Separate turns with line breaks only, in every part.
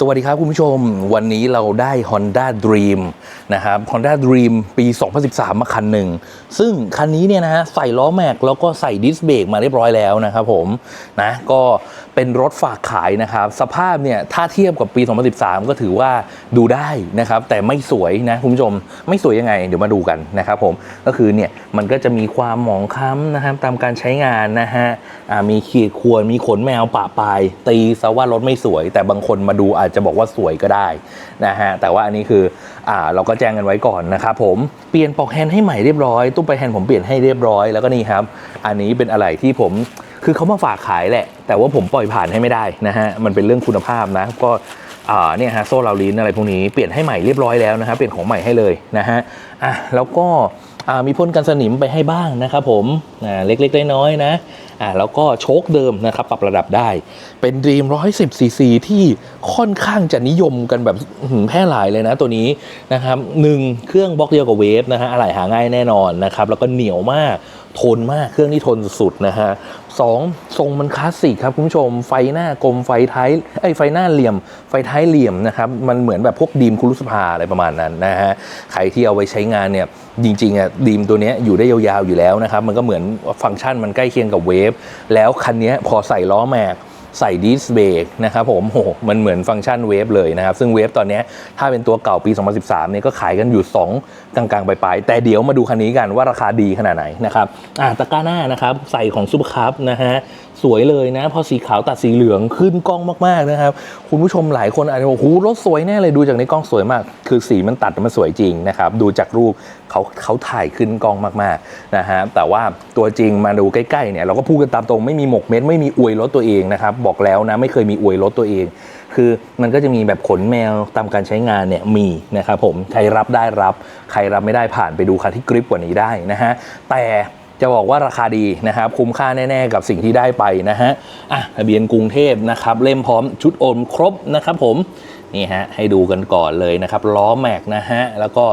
สวัสดีครับคุณผู้ชม วันนี้เราได้ Honda Dream นะครับ Honda Dream ปี 2013 มาคันหนึ่ง ซึ่งคันนี้เนี่ยนะฮะใส่ล้อแม็กแล้วก็ใส่ดิสเบรกมาเรียบร้อยแล้วนะครับผมนะก็ เป็นรถฝากขายนะครับ สภาพเนี่ยถ้าเทียบกับปี 2013 ก็ถือว่าดูได้นะครับ แต่ไม่สวยนะคุณผู้ชม ไม่สวยยังไง เดี๋ยวมาดูกันนะครับผมก็คือเนี่ยมันก็จะมีความหมองคล้ำนะครับตามการใช้งานนะฮะมีขีดข่วนมีขนแมวปะปลาย ตีซะว่ารถไม่สวย แต่บางคนมาดูอาจจะบอกว่าสวยก็ได้นะฮะแต่ว่าอันนี้คืออ่าเราก็แจ้งกันไว้ก่อนนะครับผมเปลี่ยนปลอกแฮนด์ให้ใหม่เรียบร้อยตู้มไปแฮนด์ผมเปลี่ยนให้เรียบร้อยแล้วก็นี่ครับ อันนี้เป็นอะไรที่ผม คือเขามาฝากขายแหละ แต่ว่าผมปล่อยผ่านให้ไม่ได้นะฮะ มันเป็นเรื่องคุณภาพนะ ก็อ่าเนี่ยฮะโซ่ลาลินอะไรพวกนี้เปลี่ยนให้ใหม่เรียบร้อยแล้วนะครับเปลี่ยนของใหม่ให้เลยนะฮะอะแล้วก็อ่ามีพ่นกันสนิมไปให้บ้างนะครับผมอ่าเล็กๆน้อยๆนะอ่าแล้วก็โชคเดิมนะครับปรับระดับได้ เป็นด e ีม110ซีซีที่ค่อนข้างจะนิยมกันแบบแพร่หลายเลยนะตัวนี้นะครับหนึ่งเครื่องบล็อกเดียวกับเวฟนะฮะอะไหล่หาง่ายแน่นอนนะครับแล้วก็เหนียวมาก ทนมากเครื่องนี่ทนสุดๆนะฮะสองทรงมันคลาสสิกครับคุณผู้ชมไฟหน้ากลมไฟท้ายไอ้ไฟหน้าเหลี่ยม ไฟท้ายเหลี่ยมนะครับมันเหมือนแบบพวกดีมคุรุสภาอะไรประมาณนั้นนะฮะใครที่เอาไว้ใช้งานเนี่ยจริงๆอะดีมตัวนี้อยู่ได้ยาวๆอยู่แล้วนะครับมันก็เหมือนฟังก์ชันมันใกล้เคียงกับเวฟแล้วคันนี้พอใส่ล้อแม็ก ใส่ดิสเบรกนะครับผมโหมันเหมือนฟังก์ชันเวฟเลยนะครับ ซึ่งเวฟตอนนี้ถ้าเป็นตัวเก่าปี 2013เนี่ยก็ขายกันอยู่ 2 กลางๆปลายๆแต่เดี๋ยวมาดูคันนี้กันว่าราคาดีขนาดไหนนะครับอะตะกร้าหน้านะครับ ใส่ของซุปเปอร์คัพนะฮะสวยเลยนะ พอสีขาวตัดสีเหลืองขึ้นกล้องมากๆนะครับ คุณผู้ชมหลายคนอาจจะบอกโอ้โหรถสวยแน่เลยดูจากในกล้องสวยมาก คือสีมันตัดมันสวยจริงนะครับ ดูจากรูปเขาเขาถ่ายขึ้นกล้องมากๆนะฮะแต่ว่าตัวจริงมาดูใกล้ๆเนี่ยเราก็พูดกันตามตรงไม่มีหมกเม็ดไม่มีอวยรถตัวเองนะครับบอกแล้วนะไม่เคยมีอวยรถตัวเอง คือมันก็จะมีแบบขนแมวตามการใช้งานเนี่ยมีนะครับผมใครรับได้รับ ใครรับไม่ได้ผ่านไปดูคันที่กริปกว่านี้ได้นะฮะแต่จะบอกว่าราคาดีนะครับคุ้มค่าแน่ ๆ กับสิ่งที่ได้ไปนะฮะอะทะเบียนกรุงเทพนะครับเล่มพร้อมชุดโอนครบนะครับผมนี่ฮะให้ดูกันก่อนเลยนะครับล้อแม็กนะฮะแล้วก็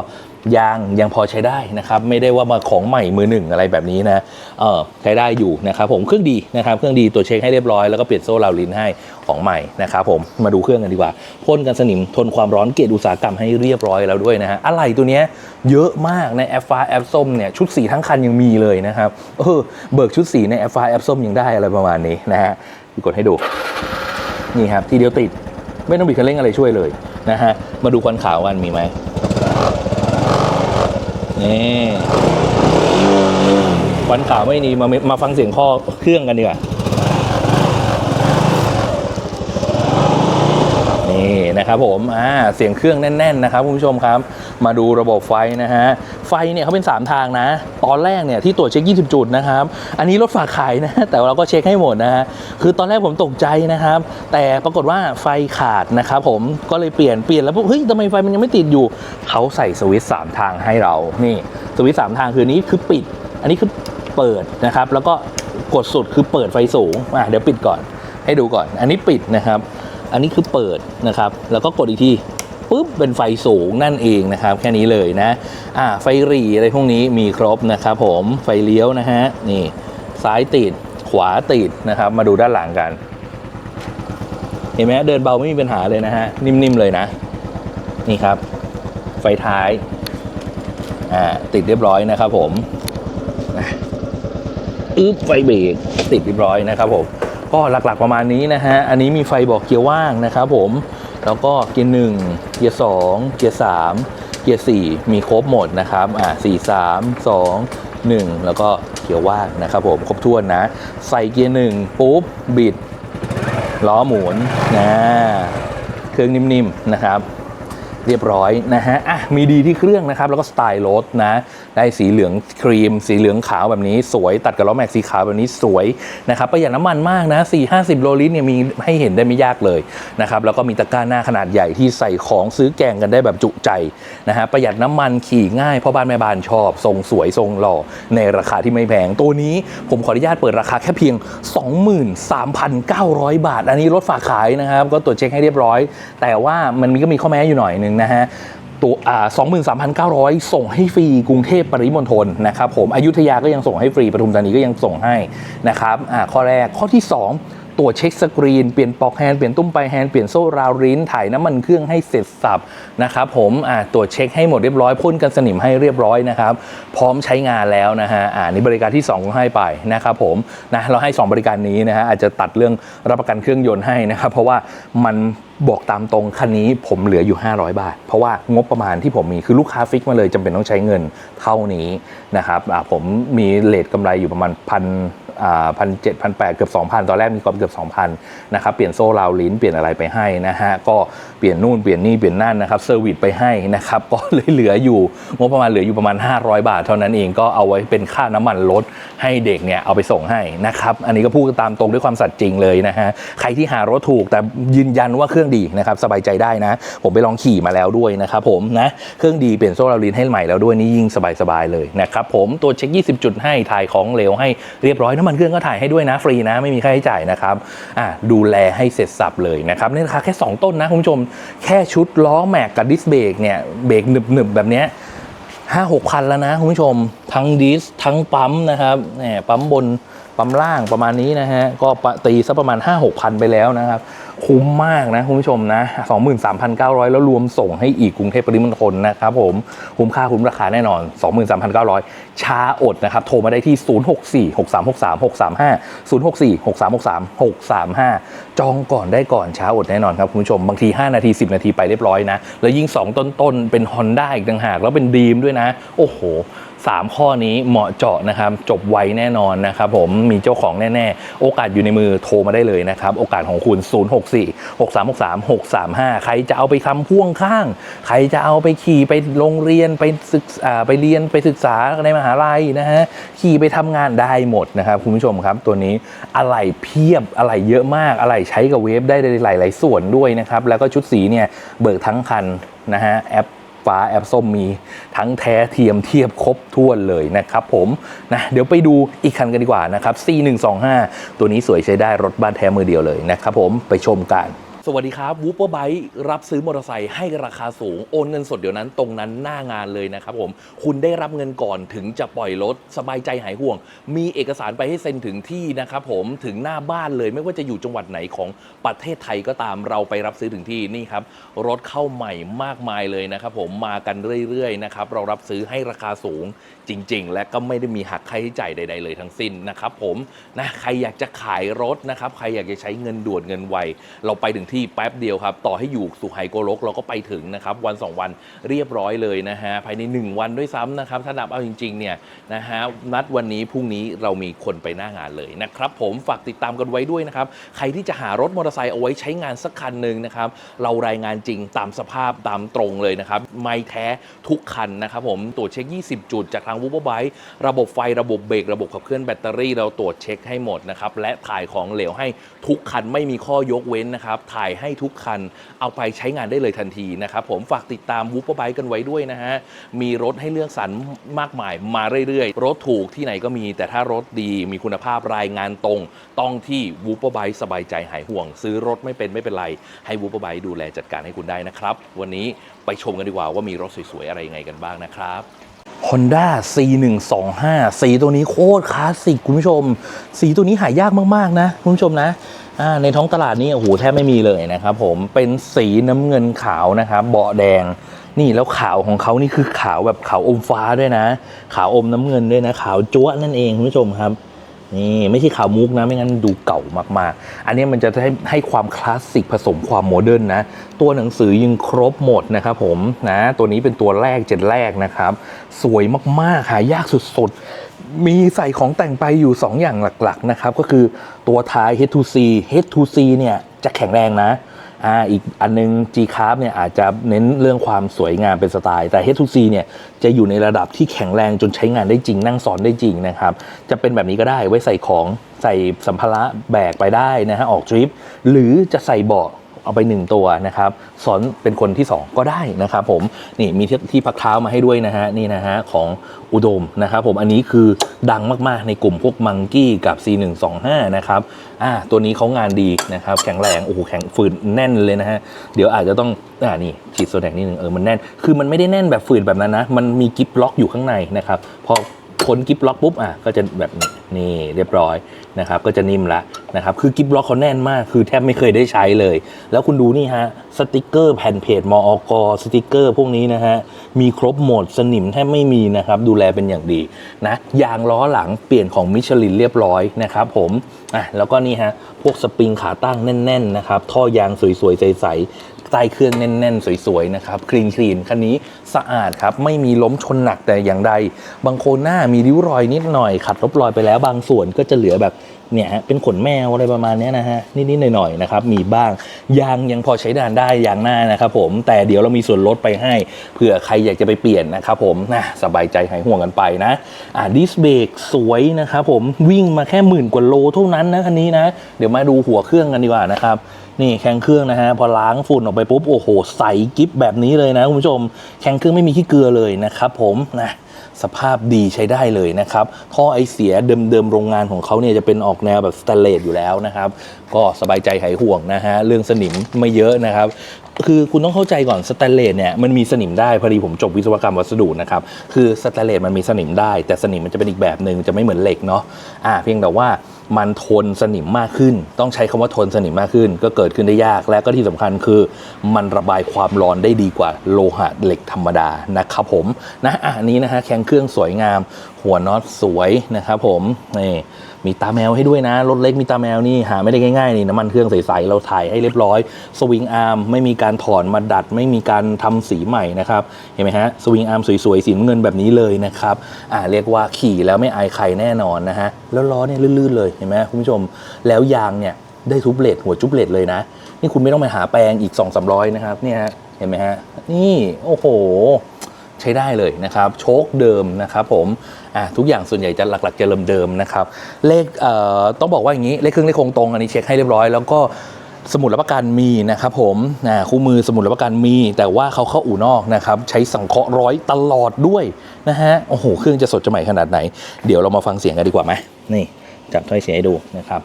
ยางยังพอใช้ได้นะครับ ไม่ได้ว่ามาของใหม่มือหนึ่งอะไรแบบนี้นะเออใช้ได้อยู่นะครับผมเครื่องดีนะครับเครื่องดีตัวเช็คให้เรียบร้อยแล้วก็เปลี่ยนโซ่ลาวลินให้ของใหม่นะครับผมมาดูเครื่องกันดีกว่าพ่นกันสนิมทนความร้อนเกรดอุตสาหกรรมให้เรียบร้อยแล้วด้วยนะฮะอะไรตัวเนี้ยเยอะมากในแอฟฟ้าแอฟส้มเนี่ยชุดสีทั้งคันยังมีเลยนะครับเออเบิกชุดสีในแอฟฟ้าแอฟส้มยังได้อะไรประมาณนี้นะฮะกดให้ดูนี่ครับทีเดียวติดไม่ต้องบิดคันเร่งอะไรช่วยเลยนะฮะมาดูควันขาวกันมีไหม นี่วันขาวไม่มีมามาฟังเสียงข้อเครื่องกันดีกว่านี่นะครับผมอ่าเสียงเครื่องแน่น ๆ นะครับคุณผู้ชมครับ มาดูระบบไฟนะฮะ ไฟเนี่ยเขาเป็น 3 ทางนะ ตอนแรกเนี่ยที่ตรวจเช็ค 20 จุดนะครับ อันนี้รถฝากขายนะ แต่เราก็เช็คให้หมดนะฮะ คือตอนแรกผมตกใจนะครับ แต่ปรากฏว่าไฟขาดนะครับผม ก็เลยเปลี่ยน เปลี่ยนแล้วปุ๊บ เฮ้ยทำไมไฟมันยังไม่ติดอยู่ เขาใส่สวิตช์สามทางให้เรา นี่ สวิตช์สามทางคือนี้คือปิด อันนี้คือเปิดนะครับ แล้วก็กดสุดคือเปิดไฟสูง อะเดี๋ยวปิดก่อน ให้ดูก่อน อันนี้ปิดนะครับ อันนี้คือเปิดนะครับ แล้วก็กดอีกที ปุ๊บเป็นไฟสูงนั่นเองนะครับ แค่นี้เลยนะอ่าไฟรีอะไรพวกนี้มีครบนะครับผมไฟเลี้ยวนะฮะนี่ซ้ายติดขวาติดนะครับ มาดูด้านหลังกัน เห็นไหมเดินเบาไม่มีปัญหาเลยนะฮะนิ่มๆเลยนะ นี่ครับ ไฟท้ายอ่าติดเรียบร้อยนะครับผมอะอึ๊บไฟเบรกติดเรียบร้อยนะครับผมก็หลักๆประมาณนี้นะฮะ อันนี้มีไฟบอกเกียร์ว่างนะครับผม แล้วก็เกียร์หนึ่งเกียร์สองเกียร์สามเกียร์สี่มีครบหมดนะครับอ่าสี่สามสองหนึ่งแล้วก็เกียร์ว่างนะครับผมครบถ้วนนะ ใส่เกียร์หนึ่งปุ๊บบิดล้อหมุนนะเครื่องนิ่มๆนะครับ เรียบร้อยนะฮะอะมีดีที่เครื่องนะครับ แล้วก็สไตล์รถนะ ได้สีเหลืองครีม สีเหลืองขาวแบบนี้สวย ตัดกับล้อแม็กสีขาวแบบนี้สวยนะครับประหยัดน้ำมันมากนะ 4 50 โลลิตรเนี่ยมีให้เห็นได้ไม่ยากเลยนะครับ แล้วก็มีตะกร้าหน้าขนาดใหญ่ที่ใส่ของซื้อแกงกันได้แบบจุใจนะฮะประหยัดน้ำมันขี่ง่ายพ่อบ้านแม่บ้านชอบ ทรงสวยทรงหล่อในราคาที่ไม่แพงตัวนี้ผมขออนุญาตเปิดราคาแค่เพียง 23,900 บาท อันนี้รถฝากขายนะครับก็ตรวจเช็คให้เรียบร้อย แต่ว่ามันมีก็มีข้อแม้อยู่หน่อยนึงนะฮะตัวอ่า23,900 ส่งให้ฟรีกรุงเทพปริมณฑลนะครับผมอยุธยาก็ยังส่งให้ฟรีปทุมธานีก็ยังส่งให้นะครับอ่าข้อแรกข้อที่ 2 ตรวจเช็คสกรีน เปลี่ยนปลอกแฮนด์เปลี่ยนตุ้มปลายแฮนด์เปลี่ยนโซ่ราวริ้นถ่ายน้ำมันเครื่องให้เสร็จสับนะครับผมอ่าตรวจเช็คให้หมดเรียบร้อยพ่นกันสนิมให้เรียบร้อยนะครับพร้อมใช้งานแล้วนะฮะอ่านี่บริการที่2ก็ให้ไปนะครับผมนะเราให้ 2 บริการนี้นะฮะอาจจะตัดเรื่องรับประกันเครื่องยนต์ให้นะครับเพราะว่ามันบอกตามตรงคันนี้ผมเหลืออยู่ 500 บาท เพราะว่างบประมาณที่ผมมีคือลูกค้าฟิกมาเลยจำเป็นต้องใช้เงินเท่านี้นะครับอ่าผมมีเลทกำไรอยู่ประมาณพัน พันเจ็ดพันแปดเกือบสองพันตอนแรกมีกอบเกือบสองพันนะครับเปลี่ยนโซ่ราวลิ้นเปลี่ยนอะไรไปให้นะฮะก็เปลี่ยนนู่นเปลี่ยนนี่เปลี่ยนนั่นนะครับเซอร์วิสไปให้นะครับก็เลยเหลืออยู่งบประมาณเหลืออยู่ประมาณ 500 บาท เท่านั้นเองก็เอาไว้เป็นค่าน้ำมันรถให้เด็กเนี่ยเอาไปส่งให้นะครับอันนี้ก็พูดตามตรงด้วยความสัตย์จริงเลยนะฮะใครที่หารถถูกแต่ยืนยันว่าเครื่องดีนะครับสบายใจได้นะ ผมไปลองขี่มาแล้วด้วยนะครับผมนะเครื่องดีเปลี่ยนโซ่ราวลิ้นให้ใหม่แล้วด้วยนี่ยิ่งสบายๆเลยนะครับผมตัวเช็ค 20 จุดให้ถ่ายของเหลวให้เรียบร้อยน้ำมันเครื่องก็ถ่ายให้ด้วยนะฟรีนะไม่มีค่าใช้จ่ายนะครับอะดูแลให้เสร็จสับเลยนะครับนี่ราคาแค่ 2 ต้นนะคุณผู้ชม แค่ชุดล้อแม็กกับดิสเบรกเนี่ยเบรกหนึบๆแบบเนี้ยห้าหกพันแล้วนะคุณผู้ชม ทั้งดิสทั้งปั๊มนะครับแหมปั๊มบนปั๊มล่างประมาณนี้นะฮะก็ตีสักประมาณ 5 6พันไปแล้วนะครับ คุ้มมากนะคุณผู้ชมนะ 23,900 แล้วรวมส่งให้อีกกรุงเทพปริมณฑลนะครับผม คุ้มค่าคุ้มราคาแน่นอน 23,900 ช้าอดนะครับ โทรมาได้ที่ 064 6363 635 064 6363 635 จองก่อนได้ก่อนช้าอดแน่นอนครับคุณผู้ชม บางที 5 นาที 10 นาทีไปเรียบร้อยนะ แล้วยิ่ง 2 ต้นๆ เป็น Honda อีกต่างหาก แล้วเป็นดีมด้วยนะ โอ้โห3 ข้อนี้เหมาะเจาะนะครับ จบไวแน่นอนนะครับผมมีเจ้าของแน่ ๆ โอกาสอยู่ในมือโทรมาได้เลยนะครับ โอกาสของคุณ64 6363 635 ใครจะเอาไปคำพ่วงข้าง ใครจะเอาไปขี่ไปโรงเรียนไปศึกษาไปเรียนไปศึกษาในมหาลัยนะฮะขี่ไปทำงานได้หมดนะครับคุณผู้ชมครับตัวนี้อะไรเพียบอะไรเยอะมากอะไรใช้กับเวฟได้หลาย ๆ ส่วนด้วยนะครับแล้วก็ชุดสีเนี่ยเบิกทั้งคันนะฮะแอป ฟ้าแอปส้มมีทั้งแท้เทียมเทียบครบถ้วนเลยนะครับผมนะเดี๋ยวไปดูอีกคันกันดีกว่านะครับ C125 ตัวนี้สวยใช้ได้รถบ้านแท้มือเดียวเลยนะครับผมไปชมกัน สวัสดีครับวูปเปอร์ไบค์รับซื้อมอเตอร์ไซค์ให้ราคาสูง โอนเงินสดเดี๋ยวนั้นตรงนั้นหน้างานเลยนะครับผม คุณได้รับเงินก่อนถึงจะปล่อยรถสบายใจหายห่วง มีเอกสารไปให้เซ็นถึงที่นะครับผมถึงหน้าบ้านเลยไม่ว่าจะอยู่จังหวัดไหนของประเทศไทยก็ตามเราไปรับซื้อถึงที่นี่ครับรถเข้าใหม่มากมายเลยนะครับผมมากันเรื่อยๆนะครับเรารับซื้อให้ราคาสูงจริง ๆ และก็ไม่ได้มีหักค่าใช้จ่ายใด ๆ เลยทั้งสิ้นนะครับผมนะใครอยากจะขายรถนะครับใครอยากจะใช้เงินด่วนเงินไว เราไปถึงที่แป๊บเดียวครับ ต่อให้อยู่สุไหโกลกเราก็ไปถึงนะครับวัน 2 วันเรียบร้อยเลยนะฮะภายใน 1 วันด้วยซ้ำนะครับถ้านับเอาจริงๆเนี่ยนะฮะนัดวันนี้พรุ่งนี้เรามีคนไปหน้างานเลยนะครับผมฝากติดตามกันไว้ด้วยนะครับใครที่จะหารถมอเตอร์ไซค์เอาไว้ใช้งานสักคันหนึ่งนะครับเรารายงานจริงตามสภาพตามตรงเลยนะครับไม่แท้ทุกคันนะครับผมตรวจเช็ค 20 จุดจากทางวูบไบระบบไฟระบบเบรกระบบขับเคลื่อนแบตเตอรี่เราตรวจเช็คให้หมดนะครับ และถ่ายของเหลวให้ทุกคันไม่มีข้อยกเว้นนะครับ ถ่ายให้ทุกคันเอาไปใช้งานได้เลยทันทีนะครับผมฝากติดตามวูปเปอร์กันไว้ด้วยนะฮะมีรถให้เลือกสรรมากมายมาเรื่อยๆ รถถูกที่ไหนก็มี แต่ถ้ารถดีมีคุณภาพรายงานตรง ต้องที่วูปเปอร์สบายใจหายห่วง ซื้อรถไม่เป็นไม่เป็นไร ให้วูปเปอร์ดูแลจัดการให้คุณได้นะครับ วันนี้ไปชมกันดีกว่าว่ามีรถสวยๆอะไรยังไงกันบ้างนะครับ Honda C125 สีตัวนี้โคตรคลาสสิกคุณผู้ชม สีตัวนี้หายากมาก ๆ นะ คุณผู้ชมนะในท้องตลาดนี้โอ้โหแทบไม่มีเลยนะครับผมเป็นสีน้ำเงินขาวนะครับเบาะแดงนี่แล้วขาวของเขานี่คือขาวแบบขาวอมฟ้าด้วยนะ ขาวอมน้ำเงินด้วยนะ ขาวจัวนั่นเองคุณผู้ชมครับ นี่ไม่ใช่ขาวมุกนะไม่งั้นดูเก่ามากๆ อันนี้มันจะให้ให้ความคลาสสิกผสมความโมเดิร์นนะ ตัวหนังสือยังครบหมดนะครับผมนะตัวนี้เป็นตัวแรกเจ็ดแรกนะครับ สวยมากๆหายากสุดๆ มีใส่ของแต่งไปอยู่ 2 อย่างหลักๆนะครับ ก็คือตัวท้าย H2C H2C เนี่ยจะแข็งแรงนะ อ่าอีกอันนึง G Carb เนี่ยอาจจะเน้นเรื่องความสวยงามเป็นสไตล์ แต่ H2C เนี่ยจะอยู่ในระดับที่แข็งแรงจนใช้งานได้จริงนั่งสอนได้จริงนะครับ จะเป็นแบบนี้ก็ได้ไว้ใส่ของใส่สัมภาระแบกไปได้นะฮะออกทริป หรือจะใส่เบาะ เอาไปหนึ่งตัวนะครับสอนเป็นคนที่ 2 ก็ได้นะครับผมนี่มีที่พักเท้ามาให้ด้วยนะฮะนี่นะฮะของอุดมนะครับผมอันนี้คือดังมากๆในกลุ่มพวกมังกี้กับ C125 นะครับอ่าตัวนี้เขางานดีนะครับแข็งแรงโอ้โหแข็งฝืนแน่นเลยนะฮะเดี๋ยวอาจจะต้องอ่านี่ฉีดโซแดกนิดนึงเออมันแน่นคือมันไม่ได้แน่นแบบฝืนแบบนั้นนะมันมีกิฟล็อกอยู่ข้างในนะครับพอ พ้นกิฟล็อกปุ๊บอะก็จะแบบนี่เรียบร้อยนะครับก็จะนิ่มละนะครับคือกิฟล็อกเขาแน่นมาก คือแทบไม่เคยได้ใช้เลย แล้วคุณดูนี่ฮะสติกเกอร์แผ่นเพจมอกสติกเกอร์พวกนี้นะฮะมีครบหมดสนิมแทบไม่มีนะครับดูแลเป็นอย่างดีนะยางล้อหลังเปลี่ยนของมิชลินเรียบร้อยนะครับผมอะแล้วก็นี่ฮะพวกสปริงขาตั้งแน่นๆนะครับท่อยางสวยๆใสๆ ใต้เครื่องแน่น ๆ สวยๆนะครับคลีนคลีนคันนี้สะอาดครับไม่มีล้มชนหนักแต่อย่างใด บางโคนหน้ามีริ้วรอยนิดหน่อย ขัดลบรอยไปแล้วบางส่วนก็จะเหลือแบบเนี่ยฮะเป็นขนแมวอะไรประมาณนี้นะฮะนิดๆหน่อยๆนะครับมีบ้างยางยังพอใช้งานได้ยางหน้านะครับผมแต่เดี๋ยวเรามีส่วนลดไปให้เผื่อใครอยากจะไปเปลี่ยนนะครับผมนะสบายใจหายห่วงกันไปนะอ่าดิสเบรกสวยนะครับผมวิ่งมาแค่หมื่นกว่าโลเท่านั้นนะคันนี้นะ เดี๋ยวมาดูหัวเครื่องกันดีกว่านะครับ นี่แข้งเครื่องนะฮะพอล้างฝุ่นออกไปปุ๊บ โอ้โห ใสกิ๊บแบบนี้เลยนะคุณผู้ชม แข้งเครื่องไม่มีขี้เกลือเลยนะครับผมนะสภาพดีใช้ได้เลยนะครับท่อไอเสียเดิมๆโรงงานของเขาเนี่ยจะเป็นออกแนวแบบสแตนเลสอยู่แล้วนะครับ ก็สบายใจหายห่วงนะฮะเรื่องสนิมไม่เยอะนะครับคือคุณต้องเข้าใจก่อนสแตนเลสเนี่ยมันมีสนิมได้พอดีผมจบวิศวกรรมวัสดุนะครับคือสแตนเลสมันมีสนิมได้ แต่สนิมมันจะเป็นอีกแบบหนึ่งจะไม่เหมือนเหล็กเนาะอ่าเพียงแต่ว่ามันทนสนิมมากขึ้น ต้องใช้คำว่าทนสนิมมากขึ้น ก็เกิดขึ้นได้ยากและก็ที่สำคัญคือ มันระบายความร้อนได้ดีกว่าโลหะเหล็กธรรมดานะครับผมนะอันนี้นะฮะแข็งเครื่องสวยงาม หัวน็อตสวยนะครับผมนี่ มีตาแมวให้ด้วยนะ รถเล็กมีตาแมวนี่หาไม่ได้ง่ายๆนี่น้ำมันเครื่องใสๆเราถ่ายให้เรียบร้อย สวิงอาร์มไม่มีการถอนมาดัด ไม่มีการทำสีใหม่นะครับ เห็นไหมฮะ สวิงอาร์มสวยๆสีเงินแบบนี้เลยนะครับอ่าเรียกว่าขี่แล้วไม่อายใครแน่นอนนะฮะ แล้วล้อเนี่ยลื่นๆเลยเห็นไหมคุณผู้ชม แล้วยางเนี่ยได้ทุบเลดหัวจุบเลดเลยนะ นี่คุณไม่ต้องไปหาแปลงอีก2 3 0 0นะครับเนี่ยฮะเห็นไหมฮะนี่โอ้โห ใช้ได้เลยนะครับ โชคเดิมนะครับผมอะทุกอย่างส่วนใหญ่จะหลักๆจะเริ่มเดิมนะครับเลขเอ่อต้องบอกว่าอย่างนี้เลขเครื่องเลขคงตรงอันนี้เช็คให้เรียบร้อยแล้วก็สมุดรับประกันมีนะครับผมคู่มือสมุดรับประกันมี แต่ว่าเขาเข้าอู่นอกนะครับ ใช้สังเคราะห์ร้อยตลอดด้วยนะฮะ โอ้โห เครื่องจะสดจะใหม่ขนาดไหน เดี๋ยวเรามาฟังเสียงกันดีกว่าไหมนี่จับถ้อยเสียงให้ดูนะครับ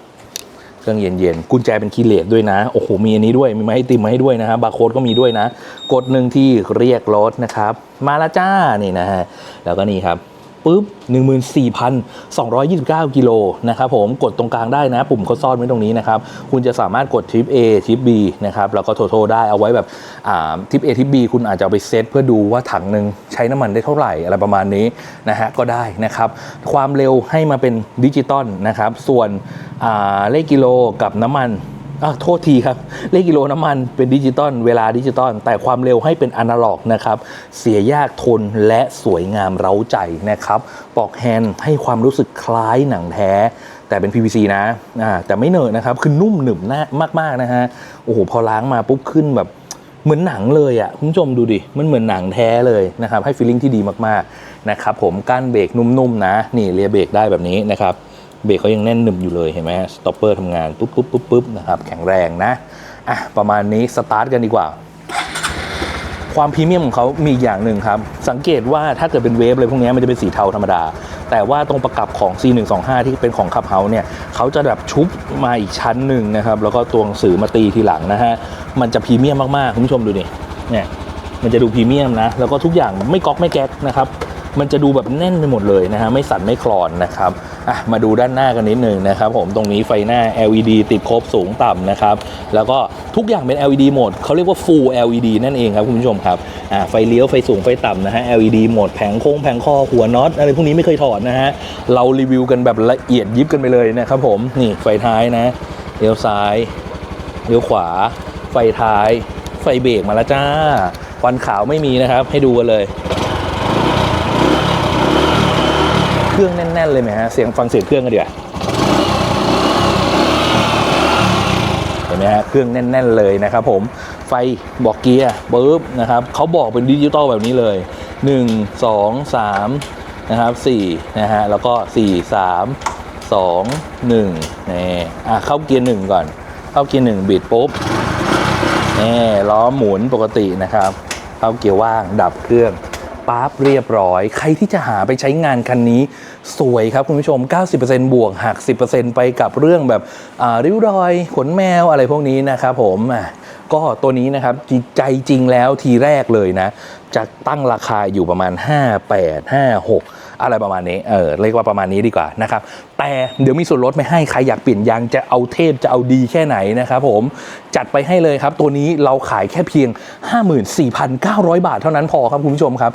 รื่องเย็นๆ กุญแจเป็นคีย์เลสด้วยนะ โอ้โห มีอันนี้ด้วย มีไม้ให้ติมมาให้ด้วยนะฮะบาร์โค้ดก็มีด้วยนะ กดหนึ่งที่เรียกรถนะครับ มาละจ้า นี่นะฮะ แล้วก็นี่ครับ ปุ๊บ 14,229 กิโลนะครับผมกดตรงกลางได้นะปุ่มเขาซ่อนไว้ตรงนี้นะครับคุณจะสามารถกดทิป A ทิป B นะครับแล้วก็โทโทได้เอาไว้แบบทิป A ทิป B คุณอาจจะเอาไปเซตเพื่อดูว่าถังหนึ่งใช้น้ำมันได้เท่าไหร่อะไรประมาณนี้นะฮะก็ได้นะครับความเร็วให้มาเป็นดิจิตอลนะครับส่วนเลขกิโลกับน้ำมัน อะโทษทีครับ เลขกิโลน้ำมันเป็นดิจิตอลเวลาดิจิตอลแต่ความเร็วให้เป็นอนาล็อกนะครับ เสียยากทนและสวยงามเร้าใจนะครับปลอกแฮนด์ให้ความรู้สึกคล้ายหนังแท้ แต่เป็น PVC นะอ่าแต่ไม่เหนอะนะครับ คือนุ่มหนึบหนะมาก ๆ นะฮะ โอ้โห พอล้างมาปุ๊บขึ้นแบบเหมือนหนังเลยอะ่ะคุณผู้ชมดูดิ มันเหมือนหนังแท้เลยนะครับ ให้ฟีลลิ่งที่ดีมากๆนะครับผมก้านเบรกนุ่มๆนะ นี่เลียเบรกได้แบบนี้นะครับ เบรกเขายังแน่นหนึบอยู่เลยเห็นไหมสต็อปเปอร์ทำงานปุ๊บปุ๊บปุ๊บปุ๊บนะครับแข็งแรงนะอะประมาณนี้สตาร์ทกันดีกว่า ความพรีเมียมของเขามีอย่างหนึ่งครับ สังเกตว่าถ้าเกิดเป็นเวฟอะไรพวกนี้มันจะเป็นสีเทาธรรมดา แต่ว่าตรงประกับของ C125 ที่เป็นของขับเฮาเนี่ยเขาจะแบบชุบมาอีกชั้นหนึ่งนะครับ แล้วก็ตัวหนังสือมาตีทีหลังนะฮะมันจะพรีเมียมมากๆคุณผู้ชมดูดิเนี่ยมันจะดูพรีเมียมนะ แล้วก็ทุกอย่างไม่ก๊อกไม่แก๊กนะครับ มันจะดูแบบแน่นไปหมดเลยนะฮะ ไม่สั่นไม่คลอนนะครับ อะมาดูด้านหน้ากันนิดหนึ่งนะครับผมตรงนี้ไฟหน้า LED ติดครบสูงต่ำนะครับ แล้วก็ทุกอย่างเป็น LED หมดเขาเรียกว่า Full LED นั่นเองครับคุณผู้ชมครับอ่าไฟเลี้ยวไฟสูงไฟต่ำนะฮะ LED หมดแผงโค้งแผงคอหัวน็อตอะไรพวกนี้ไม่เคยถอดนะฮะเรารีวิวกันแบบละเอียดยิบกันไปเลยนะครับผมนี่ไฟท้ายนะเลี้ยวซ้ายเลี้ยวขวา ไฟท้าย ไฟเบรกมาแล้วจ้าควันขาวไม่มีนะครับ ให้ดูกันเลย เครื่องแน่นๆเลยไหมฮะเสียงฟังเสียงเครื่องกันดีกว่าเห็นไหมฮะเครื่องแน่น ๆ เลยนะครับผมไฟบอกเกียร์ปุ๊บนะครับเขาบอกเป็นดิจิตอลแบบนี้เลย 1 2 3นะครับ4นะฮะแล้วก็ 4 3 2 1นี่อะเข้าเกียร์1ก่อน เข้าเกียร์1บิดปุ๊บนี่ล้อหมุนปกตินะครับ เข้าเกียร์ว่างดับเครื่อง ปั๊บเรียบร้อย ใครที่จะหาไปใช้งานคันนี้สวยครับคุณผู้ชม 90%บวกหัก 10%ไปกับเรื่องแบบริ้วรอย ขนแมวอะไรพวกนี้นะครับผมก็ตัวนี้นะครับใจจริงแล้วทีแรกเลยนะ จะตั้งราคาอยู่ประมาณ 58 56 อะไรประมาณนี้เออเรียกว่าประมาณนี้ดีกว่านะครับแต่เดี๋ยวมีส่วนลดไม่ให้ใครอยากเปลี่ยนยางจะเอาเทพจะเอาดีแค่ไหนนะครับผมจัดไปให้เลยครับ ตัวนี้เราขายแค่เพียง 54,900 บาทเท่านั้นพอครับคุณผู้ชมครับ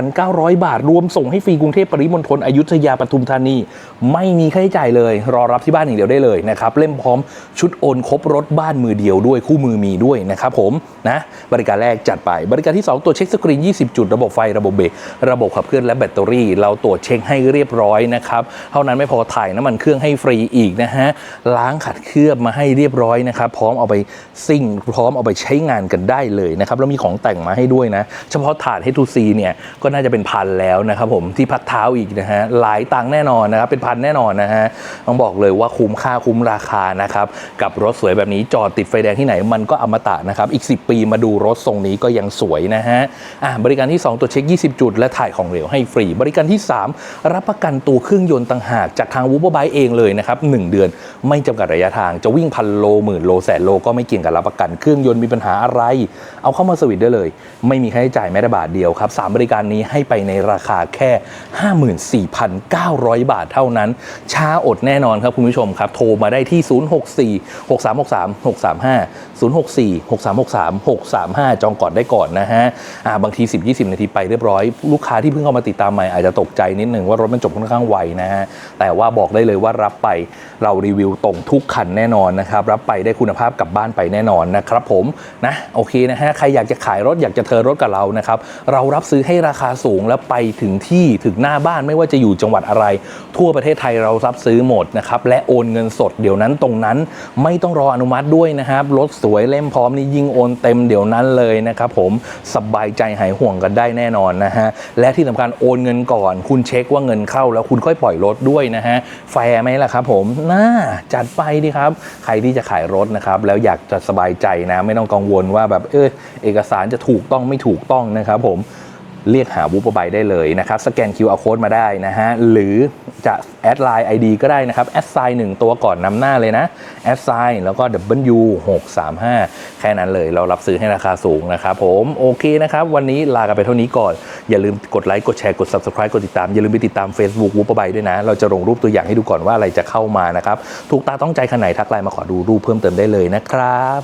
54,900 บาท รวมส่งให้ฟรีกรุงเทพปริมณฑลอยุธยาปทุมธานี ไม่มีค่าใช้จ่ายเลย รอรับที่บ้านอย่างเดียวได้เลยนะครับเล่มพร้อมชุดโอนครบรถบ้านมือเดียวด้วยคู่มือมีด้วยนะครับผมนะบริการแรกจัดไป บริการที่ 2 ตัวเช็คสกรีน 20 จุดระบบไฟระบบเบรกระบบขับเคลื่อนและแบตเตอรี่เราตรวจเช็คให้เรียบร้อยนะครับเท่านั้นไม่พอถ่ายน้ำมันเครื่องให้ฟรีอีกนะฮะล้างขัดเคลือบมาให้เรียบร้อยนะครับพร้อมเอาไปซิ่ง พร้อมเอาไปใช้งานกันได้เลยนะครับแล้วมีของแต่งมาให้ด้วยนะ เฉพาะถาด H2C เนี่ยก็น่าจะเป็นพันแล้วนะครับผมที่พักเท้าอีกนะฮะหลายตังค์แน่นอนนะครับเป็นพันแน่นอนนะฮะต้องบอกเลยว่าคุ้มค่าคุ้มราคานะครับกับรถสวยแบบนี้จอดติดไฟแดงที่ไหนมันก็อมตะนะครับอีก 10 ปีมาดูรถทรงนี้ก็ยังสวยนะฮะอะบริการที่ 2 ตัวเช็ค 20 จุด และถ่ายของเหลวให้ฟรีบริการที่ 3 รับประกันตัวเครื่องยนต์ต่างหาก จากทางวูบ e บายเองเลยนะครับหนึ่งเดือนไม่จำกัดระยะทางจะวิ่งพันโลหมื่นโลแสนโลก็ไม่เกี่ยงกับรับประกันเครื่องยนต์มีปัญหาอะไร เอาเข้ามาสวิตได้เลย ไม่มีค่าใช้จ่ายแม้แต่บาทเดียวครับสามบริการนี้ให้ไปในราคาแค่ 54,900 บาทเท่านั้น ช้าอดแน่นอนครับคุณผู้ชมครับ โทรมาได้ที่ 064 6363 635 064 6363 635 จองก่อนได้ก่อนนะฮะบางที 10-20 นาทีไปเรียบร้อย ลูกค้าที่เพิ่งเข้ามาติดตามใหม่อาจจะตกใจนิดหนึ่งว่ารถมันจบค่อนข้างไวนะฮะแต่ว่าบอกได้เลยว่ารับไปเรารีวิวตรงทุกคันแน่นอนนะครับรับไปได้คุณภาพกลับบ้านไปแน่นอนนะครับผมนะโอเคนะฮะใครอยากจะขายรถอยากจะเทิร์รถกับเรานะครับเรารับซื้อให้ราคาสูงแล้วไปถึงที่ถึงหน้าบ้านไม่ว่าจะอยู่จังหวัดอะไร ทั่วประเทศไทยเรารับซื้อหมดนะครับและโอนเงินสดเดี๋ยวนั้นตรงนั้นไม่ต้องรออนุมัติด้วยนะครับรถสวยเล่มพร้อมนี่ยิ่งโอนเต็มเดี๋ยวนั้นเลยนะครับผมสบายใจหายห่วงกันได้แน่นอนนะฮะและที่สำคัญโอนเงินก่อน คุณเช็คว่าเงินเข้าแล้วคุณค่อยปล่อยรถด้วยนะฮะ แฟร์ไหมล่ะครับผมน่าจัดไปดีครับ ใครที่จะขายรถนะครับ แล้วอยากจะสบายใจนะ ไม่ต้องกังวลว่าแบบเออเอกสารจะถูกต้องไม่ถูกต้องนะครับผม เรียกหาวูปบายได้เลยนะครับ สแกน QR code มาได้นะฮะ หรือจะแอดไลน์ ID ก็ได้นะครับ แอดไซน์หนึ่งตัวก่อนนำหน้าเลยนะ แอดไซน์แล้วก็ W 6 3 5 แค่นั้นเลย เรารับซื้อให้ราคาสูงนะครับผม โอเคนะครับ วันนี้ลากันไปเท่านี้ก่อน อย่าลืมกดไลค์กดแชร์กด Subscribe กดติดตาม อย่าลืมไปติดตาม Facebook วูปบายด้วยนะ เราจะลงรูปตัวอย่างให้ดูก่อนว่าอะไรจะเข้ามานะครับ ถูกตาต้องใจขนาดไหนทักไลน์มาขอดูรูปเพิ่มเติมได้เลยนะครับ